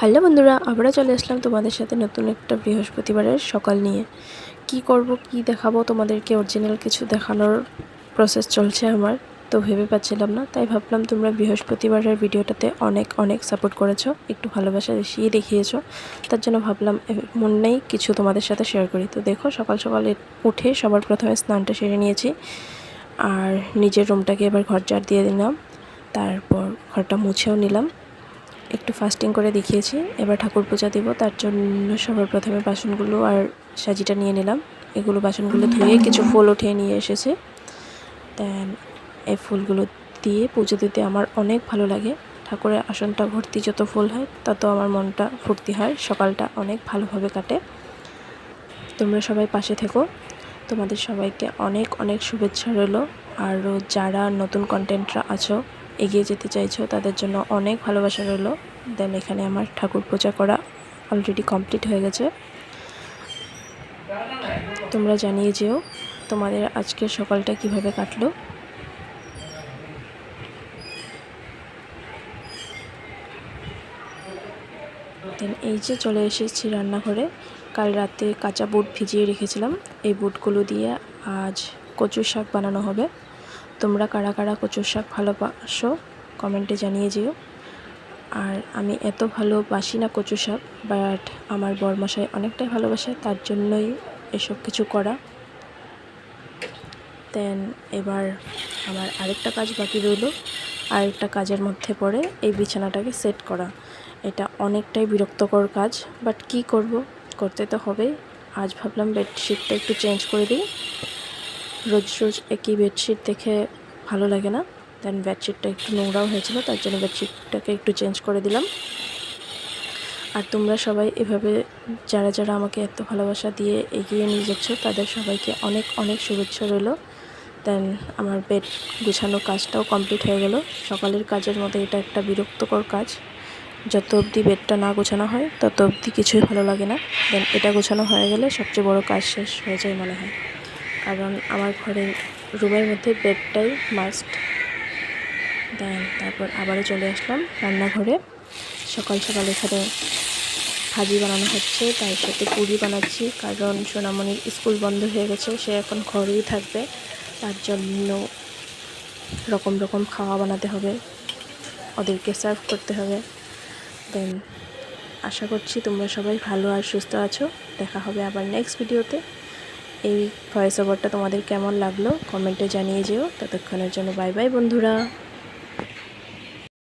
Hello বন্ধুরা আমরা চলে আসলাম তোমাদের সাথে নতুন একটা বৃহস্পতিবারের সকাল নিয়ে। কি করব, কি দেখাবো তোমাদেরকে? অরিজিনাল কিছু দেখানোর প্রসেস চলছে আমার, তো ভেবে পাচ্ছিলাম না। তাই ভাবলাম তোমরা বৃহস্পতিবারের ভিডিওটাতে অনেক অনেক সাপোর্ট করেছ, একটু ভালোবাসা বেশিই দেখিয়েছো। তার জন্য ভাবলাম মন নেই কিছু তোমাদের সাথে শেয়ার করি। তো দেখো, সকাল সকাল উঠে সবার প্রথমে স্নানটা সেরে নিয়েছি। আর নিজের রুমটাকে এবার ঘর ঝাড় দিয়ে দিলাম। তারপর ঘরটা মুছেও নিলাম। একটু ফাস্টিং করে দেখিয়েছি। এবার ঠাকুর পূজা দিব তার জন্য সবার প্রথমে বাসনগুলো আর সাজিটা নিয়ে নিলাম। এগুলো বাসনগুলো ধুয়ে কিছু ফুল উঠিয়ে নিয়ে এসেছে। দেন এই ফুলগুলো দিয়ে পুজো দিতে আমার অনেক ভালো লাগে। ঠাকুরের আসনটা ভর্তি যত ফুল হয় তত আমার মনটা ফুর্তি হয়। সকালটা অনেক ভালোভাবে কাটে। তোমরা সবাই পাশে থেকো। তোমাদের সবাইকে অনেক অনেক শুভেচ্ছা রইল। আরও যারা নতুন কন্টেন্টরা আছো এগিয়ে যেতে চাইছো, তাদের জন্য অনেক ভালোবাসা রইল। দেন এখানে আমার ঠাকুর পূজা করা অলরেডি কমপ্লিট হয়ে গেছে। তোমরা জানিয়ে যেও তোমাদের আজকের সকালটা কীভাবে কাটলো। দেন এই যে চলে এসেছি রান্নাঘরে, কাল রাতে কাঁচা বুট ভিজিয়ে রেখেছিলাম। এই বুটগুলো দিয়ে আজ কচু শাক বানানো হবে। তোমরা কারা কারা কচুর শাক ভালোবাসো, কমেন্টে জানিয়ে যেও। আর আমি এত ভালোবাসি না কচু শাক বাট আমার বরমশাই অনেকটাই ভালোবাসে, তার জন্যই এসব কিছু করা। দেন এবার আমার আরেকটা কাজ বাকি রইল। আরেকটা কাজের মধ্যে পড়ে এই বিছানাটাকে সেট করা। এটা অনেকটাই বিরক্তকর কাজ বাট কি করব? করতে তো হবে আজ ভাবলাম বেডশিটটা একটু চেঞ্জ করে দিই। রোজ রোজ একই বেডশিট দেখে ভালো লাগে না। দেন বেডশিটটা একটু নোংরাও হয়েছিল, তার জন্য বেডশিটটাকে একটু চেঞ্জ করে দিলাম। আর তোমরা সবাই এভাবে যারা যারা আমাকে এত ভালোবাসা দিয়ে এগিয়ে নিয়ে যাচ্ছ, তাদের সবাইকে অনেক অনেক শুভেচ্ছা রইল। দেন আমার বেড গুছানো কাজটাও কমপ্লিট হয়ে গেল। সকালের কাজের মধ্যে এটা একটা বিরক্তকর কাজ। যত অবধি বেডটা না গোছানো হয়, তত অবধি কিছুই ভালো লাগে না। দেন এটা গোছানো হয়ে গেলে সবচেয়ে বড় কাজ শেষ হয়ে যায় মনে হয়। কারণ আমার ঘরের রুমের মধ্যে বেডটাই মাস্ট দেন তারপর আবারও চলে আসলাম রান্নাঘরে। সকাল সকাল এখানে ভাজি বানানো হচ্ছে, তার সাথে পুরি বানাচ্ছি কারণ সোনামণির স্কুল বন্ধ হয়ে গেছে, সে এখন ঘরেই থাকবে। তার জন্য রকম রকম খাওয়া বানাতে হবে, ওদেরকে সার্ভ করতে হবে। দেন আশা করছি তোমরা সবাই ভালো আর সুস্থ আছো। দেখা হবে আবার নেক্সট ভিডিওতে এই ভয়েস ওভারটা তোমাদের কেমন লাগল? কমেন্টে জানিয়ে যেও। ততক্ষণের জন্য বাই বাই বন্ধুরা।